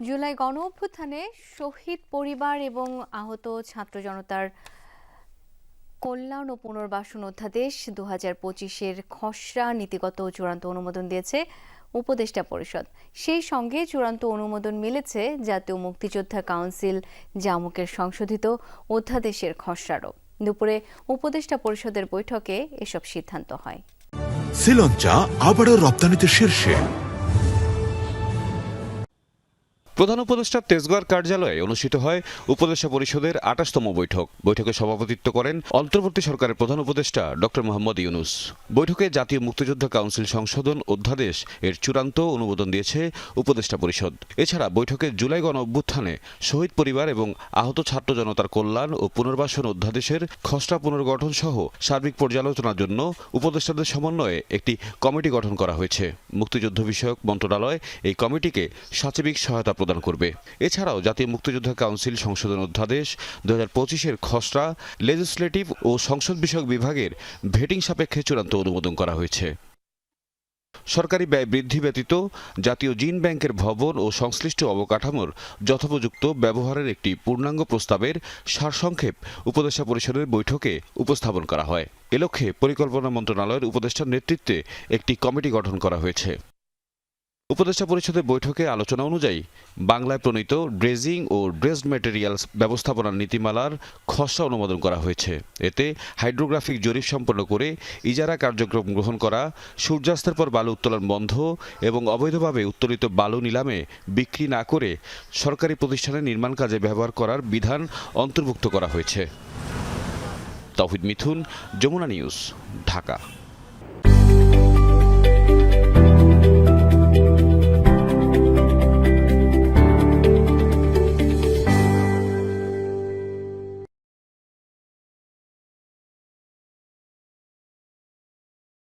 জুলাই গণ অভ্যুত্থানে শহীদ পরিবার এবং আহত ছাত্র জনতার কল্যাণ ও পুনর্বাসন অধ্যাদেশ দু হাজার পঁচিশের খসড়া নীতিগত চূড়ান্ত অনুমোদন দিয়েছে উপদেষ্টা পরিষদ। সেই সঙ্গে চূড়ান্ত অনুমোদন মিলেছে জাতীয় মুক্তিযোদ্ধা কাউন্সিল জামুকের সংশোধিত অধ্যাদেশের খসড়ারও। দুপুরে উপদেষ্টা পরিষদের বৈঠকে এসব সিদ্ধান্ত হয়। শ্রীলঞ্চা আবারও রপ্তানিতে শীর্ষে। প্রধান উপদেষ্টা তেজগাঁর কার্যালয়ে অনুষ্ঠিত হয় উপদেষ্টা পরিষদের আঠাশতম বৈঠক। বৈঠকে সভাপতিত্ব করেন অন্তর্বর্তী সরকারের প্রধান উপদেষ্টা ডক্টর মোহাম্মদ ইউনুস। বৈঠকে জাতীয় মুক্তিযোদ্ধা কাউন্সিল সংশোধন অধ্যাদেশ এর চূড়ান্ত অনুমোদন দিয়েছে উপদেষ্টা পরিষদ। এছাড়া বৈঠকে জুলাই গণ অভ্যুত্থানে শহীদ পরিবার এবং আহত ছাত্র জনতার কল্যাণ ও পুনর্বাসন অধ্যাদেশের খসড়া পুনর্গঠন সহ সার্বিক পর্যালোচনার জন্য উপদেষ্টাদের সমন্বয়ে একটি কমিটি গঠন করা হয়েছে। মুক্তিযুদ্ধ বিষয়ক মন্ত্রণালয় এই কমিটিকে সাচিবিক সহায়তা প্রদান করবে। এছাড়াও জাতীয় মুক্তিযোদ্ধা কাউন্সিল সংশোধন অধ্যাদেশ দু হাজার পঁচিশের খসড়া লেজিসলেটিভ ও সংসদ বিষয়ক বিভাগের ভেটিং সাপেক্ষে চূড়ান্ত অনুমোদন করা হয়েছে। সরকারি ব্যয় বৃদ্ধি ব্যতীত জাতীয় জিন ব্যাংকের ভবন ও সংশ্লিষ্ট অবকাঠামোর যথোপযুক্ত ব্যবহারের একটি পূর্ণাঙ্গ প্রস্তাবের সারসংক্ষেপ উপদেষ্টা পরিষদের বৈঠকে উপস্থাপন করা হয়। এ লক্ষ্যে পরিকল্পনা মন্ত্রণালয়ের উপদেষ্টার নেতৃত্বে একটি কমিটি গঠন করা হয়েছে। উপদেষ্টা পরিষদের বৈঠকে আলোচনা অনুযায়ী বাংলায় প্রণীত ড্রেজিং ও ড্রেসড ম্যাটেরিয়ালস ব্যবস্থাপনার নীতিমালার খসড়া অনুমোদন করা হয়েছে। এতে হাইড্রোগ্রাফিক জরিপ সম্পন্ন করে ইজারা কার্যক্রম গ্রহণ করা, সূর্যাস্তের পর বালু উত্তোলন বন্ধ এবং অবৈধভাবে উত্তোলিত বালু নিলামে বিক্রি না করে সরকারি প্রতিষ্ঠানে নির্মাণ কাজে ব্যবহার করার বিধান অন্তর্ভুক্ত করা হয়েছে। তৌহিদ মিথুন, যমুনা নিউজ, ঢাকা।